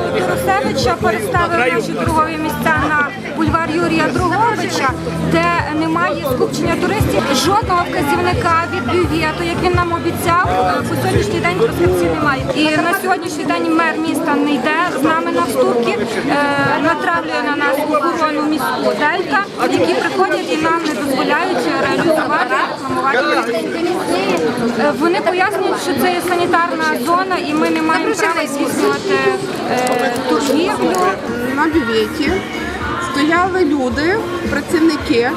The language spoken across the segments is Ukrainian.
Тарасевича переставив наші торгові місця на бульвар Юрія Друговича, де немає скупчення туристів. Жодного вказівника від бювету, як він нам обіцяв, по сьогоднішній день проскрипції немає. І на сьогоднішній день мер міста не йде з нами на вступки, е, натравлює на нас охорону міську Дельта, які приходять і нам не дозволяють реалізувати рекламувати. Е, Вони пояснюють, що це є санітарна зона, і ми не маємо права здійснювати е, торгівлю. на бюветі стояли люди, працівники,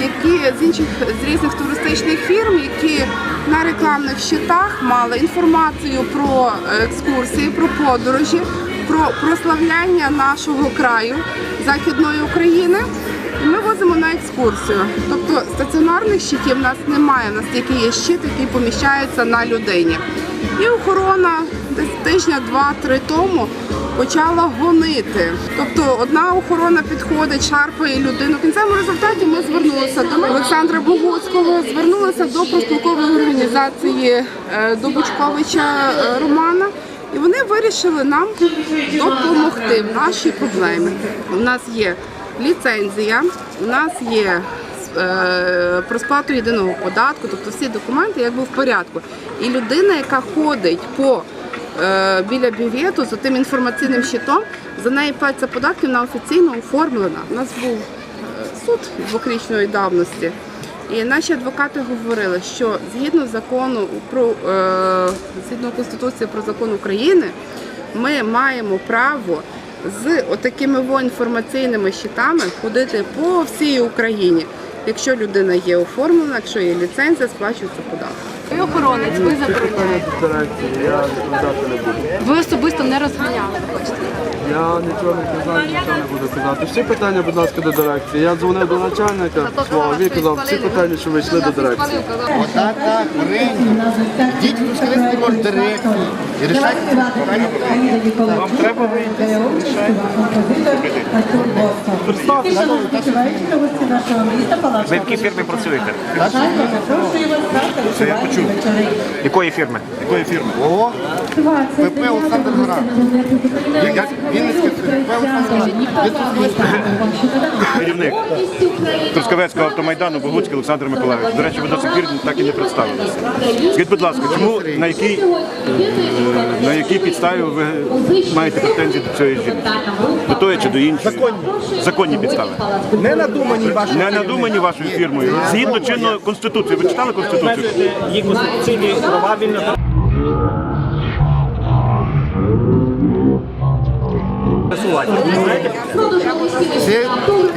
які з інших з різних туристичних фірм, які на рекламних щитах мали інформацію про екскурсії, про подорожі, про прославляння нашого краю Західної України. Ми возимо на екскурсію. Тобто стаціонарних щитів в нас немає. У нас тільки є щит, який поміщається на людині. І охорона десь тижня два-три тому почала гонити. Тобто одна охорона підходить, шарпає людину. В кінцевому результаті ми звернулися до Олександра Богуцького, звернулися до профспілкової організації е, до Бучковича е, Романа. І вони вирішили нам допомогти в нашій проблемі. У нас є ліцензія, у нас є е, про сплату єдиного податку, тобто всі документи якби в порядку. І людина, яка ходить по е, біля бювету з тим інформаційним щитом, за неї платиться податки, вона офіційно оформлена. У нас був е, суд двохрічної давності. І наші адвокати говорили, що згідно закону про згідно Конституції про закон України, ми маємо право з отакими воінформаційними щитами ходити по всій Україні. Якщо людина є оформлена, якщо є ліцензія, сплачується податок. Ви охоронець, ви забороняєте. Ви особисто не розганяли, хочете. Я нічого не казав, нічого не буду казати. Всі питання, будь ласка, до дирекції. Я дзвонив до начальника свого, він казав, всі питання, що ви йшли до дирекції. Так, так, Марині. Йдіть в може дирекції і рішайте ці. Вам треба вийти Ви в якій фірмі працюєте? Це я почув. Якої фірми? Якої фірми? О, ПП Олександр Гора. Керівник Трускавецького автомайдану Богуцький Олександр Миколаївич. До речі, ви до сих пір так і не представилися. Скажіть, будь ласка, чому на якій, на якій підставі ви маєте претензії до цієї жінки? До тої чи до іншої? Законні. Законні підстави. Не надумані ваші Не надумані вашою фірмою. Згідно чинної конституції. Ви читали конституцію? її конституційні права вільно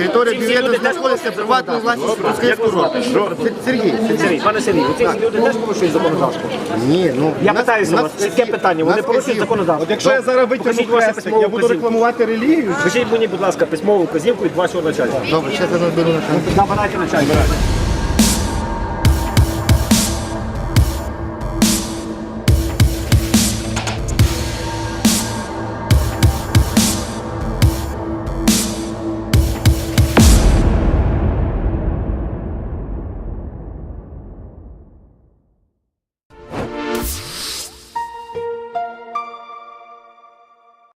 територія бювету знаходиться приватною власністю Скринського року. Сергій, Сергій, пане Сергій, ці люди теж порушують законодавство. ні, ну... Я питаюся вас, яке питання? Вони порушують законодавство. От якщо я зараз витягну хрестик, я буду рекламувати релігію. Скажіть мені, будь ласка, письмову вказівку від вашого начальника. Добре, ще це наберу на Набирайте начальника.